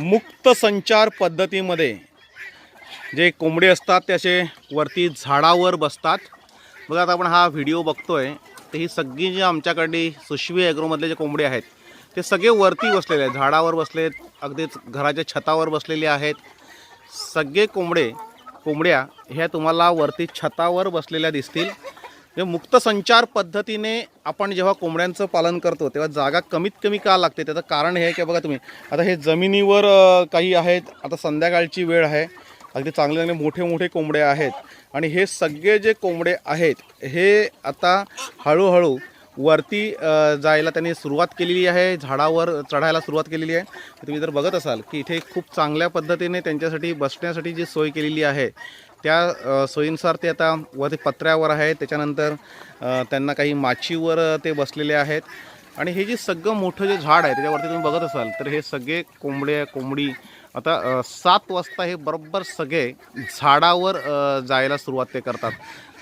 मुक्त संचार पद्धतीमध्ये जे कोंबडे असतात ते असे वरती झाडावर बसतात. बघा आता आपण हा व्हिडिओ बघतो आहे तर ही सगळी जी आमच्याकडली सुशवी ॲग्रोमधले जे कोंबडे आहेत ते सगळे वरती बसलेले आहेत. झाडावर बसलेत अगदीच घराच्या छतावर बसलेले आहेत. सगळे कोंबडे कोंबड्या ह्या तुम्हाला वरती छतावर बसलेल्या दिसतील. मुक्त संचार पद्धतीने आपण जेव्हा कोंबड्यांचं पालन करतो तेव्हा जागा कमीत कमी का लागते? त्याचं कारण हे की बघा तुम्ही आता हे जमिनीवर काही आहेत आता संध्याकाळची वेळ आहे अगदी चांगले चांगले मोठे मोठे कोंबडे आहेत आणि हे सगळे जे कोंबडे आहेत हे आता हळूहळू वरती जायला त्यांनी सुरुवात केलेली आहे झाडावर चढायला सुरुवात केलेली आहे. तुम्ही जर बघत असाल की इथे खूप चांगल्या पद्धतीने त्यांच्यासाठी बसण्यासाठी जी सोय केलेली आहे त्या सोयीनुसार ते आता वरती पत्र्यावर आहे. त्याच्यानंतर त्यांना काही माचीवर ते बसलेले आहेत. आणि हे जे सगळं मोठं जे झाड आहे त्याच्यावरती तुम्ही बघत असाल तर हे सगळे कोंबडे कोंबडी आता सात वाजता हे बरोबर सगळे झाडावर जायला सुरुवात ते करतात.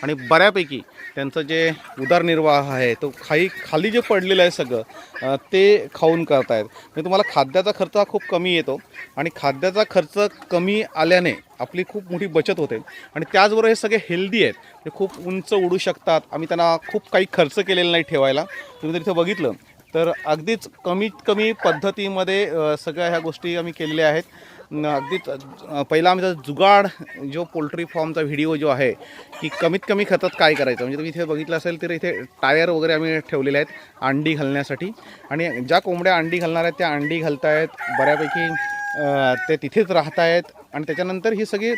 आणि बऱ्यापैकी त्यांचं जे उदरनिर्वाह आहे तो खाई खाली जे पडलेलं आहे सगळं ते खाऊन करतायत. म्हणजे तुम्हाला खाद्याचा खर्च हा खूप कमी येतो आणि खाद्याचा खर्च कमी आल्याने आपली खूप मोठी बचत होते. आणि त्याचबरोबर हे सगळे हेल्दी आहेत. ते खूप उंच उडू शकतात. आम्ही त्यांना खूप काही खर्च केलेला नाही ठेवायला. तुम्ही जर इथं बघितलं तर अगदीच कमीत कमी पद्धतीमध्ये सगळ्या ह्या गोष्टी आम्ही केलेल्या आहेत. अगदी अगदीच पहिला आमचा जुगाड जो पोल्ट्री फॉर्मचा व्हिडिओ जो आहे की कमीत कमी खतात काय करायचं? म्हणजे तुम्ही इथे बघितलं असेल तर इथे टायर वगैरे आम्ही ठेवलेले आहेत अंडी घालण्यासाठी. आणि ज्या कोंबड्या अंडी घालणार आहेत त्या अंडी घालतायत बऱ्यापैकी ते तिथेच राहत आहेत आणि त्याच्यानंतर ही सगळी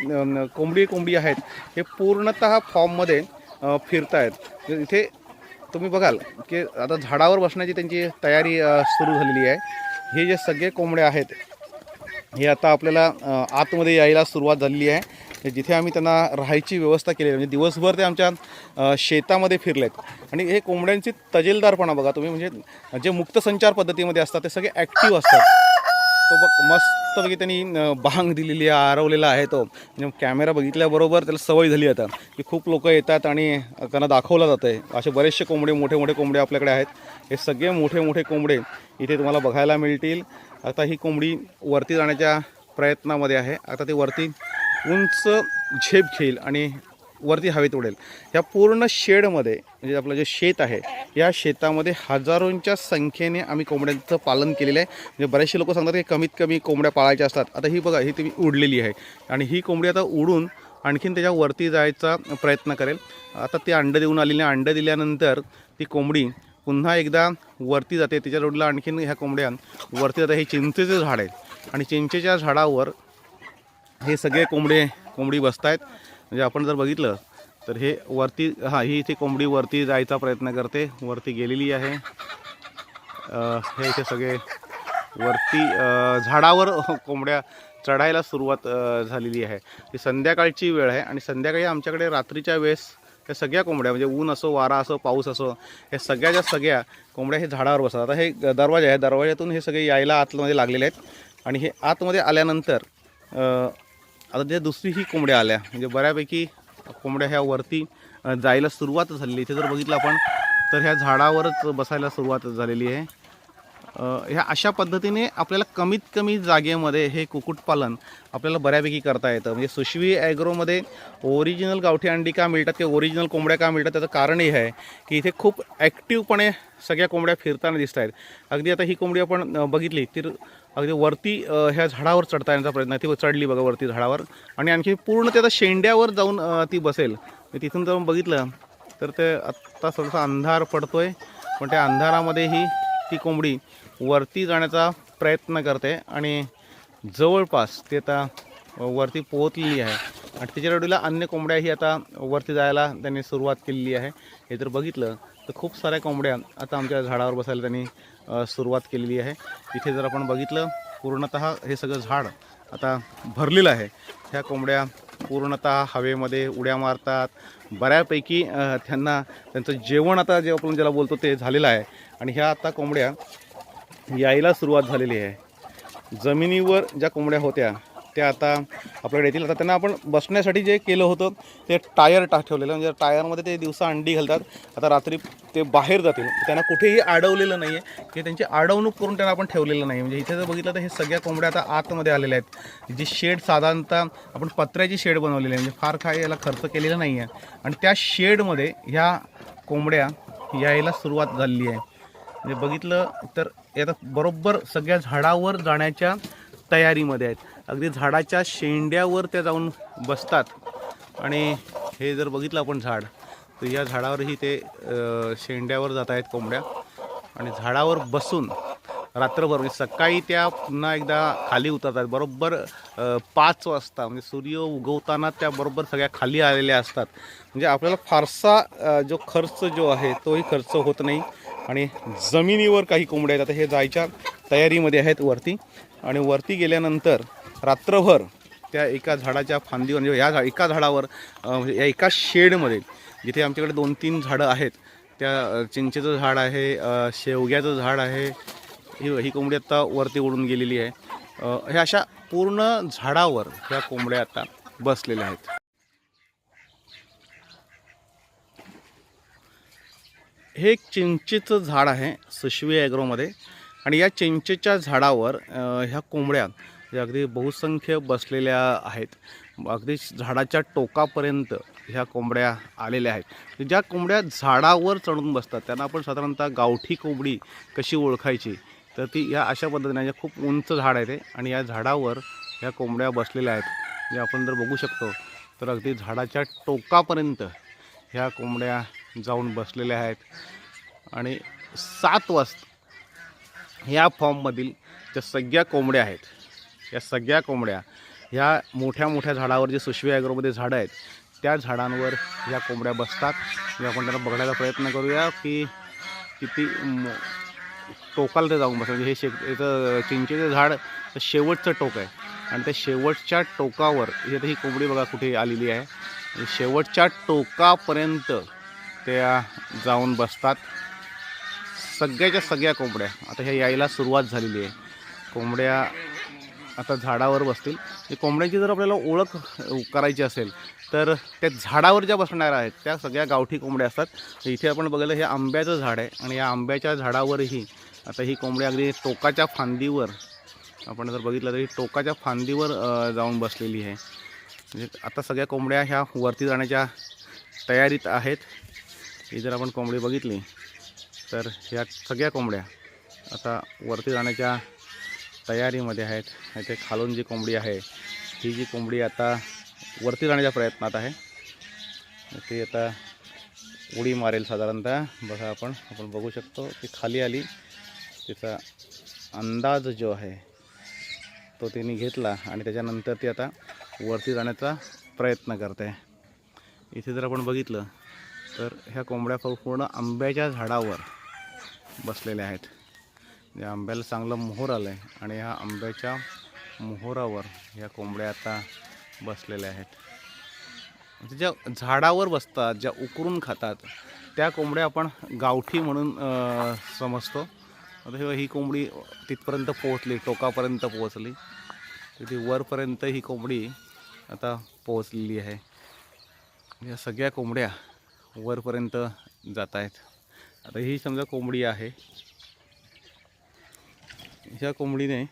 कोंबडी कोंबडी आहेत हे पूर्णतः फॉर्ममध्ये फिरत आहेत इथे तुम्ही बघाल की आता झाडावर बसण्याची त्यांची तयारी सुरू झालेली आहे. हे जे सगळे कोंबड्या आहेत हे आता आपल्याला आतमध्ये यायला सुरुवात झालेली आहे. जिथे आम्ही त्यांना राहायची व्यवस्था केली आहे म्हणजे दिवसभर ते आमच्या शेतामध्ये फिरले आहेत आणि हे कोंबड्यांची तजेलदारपणा बघा तुम्ही म्हणजे जे मुक्त संचार पद्धतीमध्ये असतात ते सगळे ॲक्टिव्ह असतात. तो बघ मस्तपैकी त्यांनी बांग दिलेली आहे आरवलेला आहे तो. म्हणजे कॅमेरा बघितल्याबरोबर त्याला सवय झाली आता की खूप लोक येतात आणि त्यांना दाखवलं जातं आहे असे बरेचसे कोंबडे मोठे मोठे कोंबडे आपल्याकडे आहेत. हे सगळे मोठे मोठे कोंबडे इथे तुम्हाला बघायला मिळतील. आता ही कोंबडी वरती जाण्याच्या प्रयत्नामध्ये आहे. आता ती वरती उंच झेप घेईल आणि वरती हवेत उडेल. या पूर्ण शेडमध्ये म्हणजे आपलं जे शेत आहे या शेतामध्ये हजारोंच्या संख्येने आम्ही कोंबड्यांचं पालन केलेलं आहे. म्हणजे बरेचसे लोक सांगतात की कमीत कमी कोंबड्या पाळायच्या असतात. आता ही बघा ही तुम्ही उडलेली आहे. आणि ही कोंबडी आता उडून आणखीन त्याच्या वरती जायचा प्रयत्न करेल. आता ती अंडं देऊन आलेली अंडं दिल्यानंतर ती कोंबडी पुन्हा एकदा वरती जाते तिच्या रोडला आणखीन ह्या कोंबड्या वरती जाते. हे चिंचेचे झाड आहेत. आणि चिंचेच्या झाडावर हे सगळे कोंबडे कोंबडी बसत आहेत म्हणजे आपण जर बघितलं तर हे वरती हां ही इथे कोंबडी वरती जायचा प्रयत्न करते. वरती गेलेली आहे. हे इथे सगळे वरती झाडावर कोंबड्या चढायला सुरुवात झालेली आहे. ही संध्याकाळची वेळ आहे आणि संध्याकाळी आमच्याकडे रात्रीच्या वेळेस या सगळ्या कोंबड्या म्हणजे ऊन असो वारा असो पाऊस असो हे सगळ्याच्या सगळ्या कोंबड्या हे झाडावर बसतात. आता हे दरवाजा आहे दरवाज्यातून हे सगळे यायला आतमध्ये लागलेले आहेत. आणि हे आतमध्ये आल्यानंतर आता जे दुसरी ही कोंबड्या आल्या म्हणजे बऱ्यापैकी कोंबड्या ह्या वरती जायला सुरुवात झालेली इथे जर बघितलं आपण तर ह्या झाडावरच बसायला सुरुवात झालेली आहे. ह्या अशा पद्धतीने आपल्याला कमीत कमी जागेमध्ये हे कुक्कुटपालन आपल्याला बऱ्यापैकी करता येतं. म्हणजे सुशवी ॲग्रोमध्ये ओरिजिनल गावठी अंडी का मिळतात किंवा ओरिजिनल कोंबड्या का मिळतात त्याचं कारण हे आहे की इथे खूप ॲक्टिव्हपणे सगळ्या कोंबड्या फिरताना दिसत आहेत. अगदी आता ही कोंबडी आपण बघितली तर अगदी वरती ह्या झाडावर चढता येण्याचा प्रयत्न आहे. ती चढली बघा वरती झाडावर. आणि आणखी पूर्ण ते आता शेंड्यावर जाऊन ती बसेल. तिथून जाऊन बघितलं तर ते आत्ता थोडासा अंधार पडतो आहे पण त्या अंधारामध्येही ती कोंबडी वरती जाण्याचा प्रयत्न करते आणि जवळपास ते आता वरती पोहोचलेली आहे. आणि तिच्या रडूला अन्य कोंबड्याही आता वरती जायला त्यांनी सुरुवात केलेली आहे. हे जर बघितलं तर खूप साऱ्या कोंबड्या आता आमच्या झाडावर बसायला त्यांनी सुरुवात केलेली आहे. इथे जर आपण बघितलं पूर्णतः हे सगळं झाड आता भरलेलं आहे. ह्या कोंबड्या पूर्णतः हवेमध्ये उड्या मारतात. बऱ्यापैकी त्यांना त्यांचं जेवण आता जे आपण ज्याला बोलतो ते झालेलं आहे. आणि ह्या आता कोंबड्या यायला सुरुवात झालेली आहे. जमिनीवर ज्या कोंबड्या होत्या त्या आता आपल्याकडे येतील. आता त्यांना आपण बसण्यासाठी जे केलं होतं ते टायर टाक ठेवलेलं. म्हणजे टायरमध्ये ते दिवसा अंडी घालतात. आता रात्री ते बाहेर जातील. त्यांना कुठेही अडवलेलं नाही आहे की त्यांची अडवणूक करून त्यांना आपण ठेवलेलं नाही म्हणजे इथे जर बघितलं तर हे सगळ्या कोंबड्या आता आतमध्ये आलेल्या आहेत. जी शेड साधारणतः आपण पत्र्याची शेड बनवलेली आहे. म्हणजे फार काय याला खर्च केलेला नाही आहे आणि त्या शेडमध्ये ह्या कोंबड्या यायला सुरुवात झालेली आहे. म्हणजे बघितलं तर आता बरोबर सगळ्या झाडावर जाण्याच्या तयारीमध्ये आहेत. अगदी झाडाच्या शेंड्यावर त्या जाऊन बसतात. आणि हे जर बघितलं आपण झाड तर या झाडावरही ते शेंड्यावर जात आहेत कोंबड्या. आणि झाडावर बसून रात्रभर म्हणजे सकाळी त्या पुन्हा एकदा खाली उतरतात. बरोबर पाच वाजता म्हणजे सूर्य उगवताना त्या बरोबर सगळ्या खाली आलेल्या असतात. म्हणजे आपल्याला फारसा जो खर्च जो आहे तोही खर्च होत नाही. आणि जमिनीवर काही कोंबड्या आहेत. आता हे जायच्या तयारीमध्ये आहेत वरती. आणि वरती गेल्यानंतर रात्रभर त्या एका झाडाच्या फांदीवर म्हणजे या झा एका झाडावर म्हणजे या एका शेडमध्ये जिथे आमच्याकडे दोन तीन झाडं आहेत त्या चिंचेचं झाड आहे शेवग्याचं झाड आहे ही ही कोंबडी आत्ता वरती उडून गेलेली आहे. ह्या अशा पूर्ण झाडावर ह्या कोंबड्या आता बसलेल्या आहेत. हे एक चिंचेचं झाड आहे सुशवी ॲग्रोमध्ये. आणि या चिंचेच्या झाडावर ह्या कोंबड्या या अगदी बहुसंख्य बसलेल्या आहेत. अगदी झाडाच्या टोकापर्यंत ह्या कोंबड्या आलेल्या आहेत. म्हणजे ज्या कोंबड्या झाडावर चढून बसतात त्यांना आपण साधारणतः गावठी कोंबडी कशी ओळखायची? तर ती या अशा पद्धतीने म्हणजे खूप उंच झाड आहे ते. आणि या झाडावर ह्या कोंबड्या बसलेल्या आहेत. जे आपण जर बघू शकतो तर अगदी झाडाच्या टोकापर्यंत ह्या कोंबड्या जाऊन बसलेल्या आहेत. आणि सात वाजता ह्या फॉर्ममधील ज्या सगळ्या कोंबड्या आहेत या सगळ्या कोंबड्या ह्या मोठ्या मोठ्या झाडावर जे सुशवी ॲग्रोमध्ये झाडं आहेत त्या झाडांवर ह्या कोंबड्या बसतात. म्हणजे आपण त्यांना बघण्याचा प्रयत्न करूया की किती मो- टोकाला ते जाऊन बसतात. म्हणजे हे शे याचं चिंचेचं झाड तर शेवटचं टोक आहे. आणि त्या शेवटच्या टोकावर इथे ही कोंबडी बघा कुठे आलेली आहे. शेवटच्या टोकापर्यंत त्या जाऊन बसतात. सगळ्याच्या सगळ्या कोंबड्या. आता ह्या यायला सुरुवात झालेली आहे. कोंबड्या आता झाडावर बसतील. म्हणजे कोंबड्यांची जर आपल्याला ओळख करायची असेल तर त्या झाडावर ज्या बसणाऱ्या आहेत त्या सगळ्या गावठी कोंबड्या असतात. इथे आपण बघितलं हे आंब्याचं झाड आहे आणि या आंब्याच्या झाडावरही आता ही कोंबडी अगदी टोकाच्या फांदीवर आपण जर बघितलं तरी टोकाच्या फांदीवर जाऊन बसलेली आहे. म्हणजे आता सगळ्या कोंबड्या ह्या वरती जाण्याच्या तयारीत आहेत. ही जर आपण कोंबडी बघितली तर ह्या सगळ्या कोंबड्या आता वरती जाण्याच्या तयारीमध्ये आहेत. इथे खालून जी कोंबडी आहे ही जी कोंबडी आता वरती जाण्याच्या प्रयत्नात आहे. ती आता उडी मारेल साधारणतः. बघा आपण आपण बघू शकतो ती खाली आली. तिचा अंदाज जो आहे तो तिने घेतला आणि त्याच्यानंतर ती आता वरती जाण्याचा प्रयत्न करते. इथे जर आपण बघितलं तर ह्या कोंबड्या पूर्ण आंब्याच्या झाडावर बसलेल्या आहेत. या आंब्याला चांगलं मोहर आलं आहे आणि ह्या आंब्याच्या मोहरावर ह्या कोंबड्या आता बसलेल्या आहेत. म्हणजे ज्या झाडावर बसतात ज्या उकरून खातात त्या कोंबड्या आपण गावठी म्हणून समजतो. आता ही कोंबडी तिथपर्यंत पोहोचली टोकापर्यंत पोहोचली. तिथे वरपर्यंत ही कोंबडी आता पोहोचलेली आहे. या सगळ्या कोंबड्या वरपर्यंत जात आहेत आता ही समजा कोंबडी आहे. ह्या कोंबडीने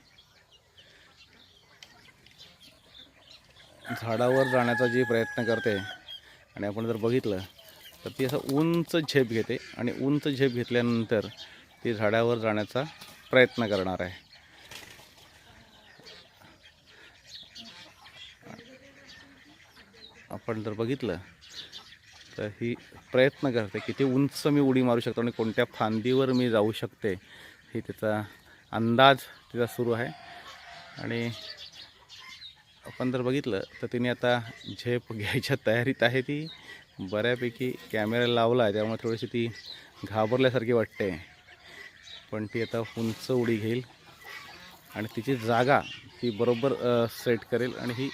झाडावर जाण्याचा जे प्रयत्न करते आणि आपण जर बघितलं तर ती असं उंच झेप घेते आणि उंच झेप घेतल्यानंतर ती झाडावर जाण्याचा प्रयत्न करणार आहे. आपण जर बघितलं तर ही प्रयत्न करते किती उंच मी उडी मारू शकतो आणि कोणत्या फांदीवर मी जाऊ शकते ही त्याचा अंदाज तिचा सुरू आहे. आणि आपण जर बघितलं तर तिने आता झेप घ्यायच्या तयारीत आहे ती. बऱ्यापैकी कॅमेरा लावला आहे त्यामुळे थोडीशी ती घाबरल्यासारखी वाटते. पण ती आता उंच उडी घेईल आणि तिची जागा ती बरोबर सेट करेल. आणि ही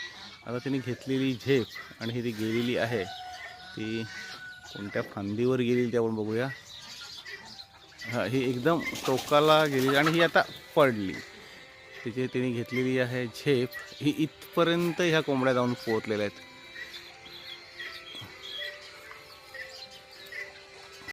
आता तिने घेतलेली झेप आणि ही ती गेलेली आहे. ती कोणत्या फांदीवर गेली ते आपण बघूया. हां ही एकदम टोकाला गेली आणि ही आता पडली. तिचे तिने घेतलेली आहे झेप. ही इथपर्यंत ह्या कोंबड्या जाऊन पोहोचलेल्या आहेत.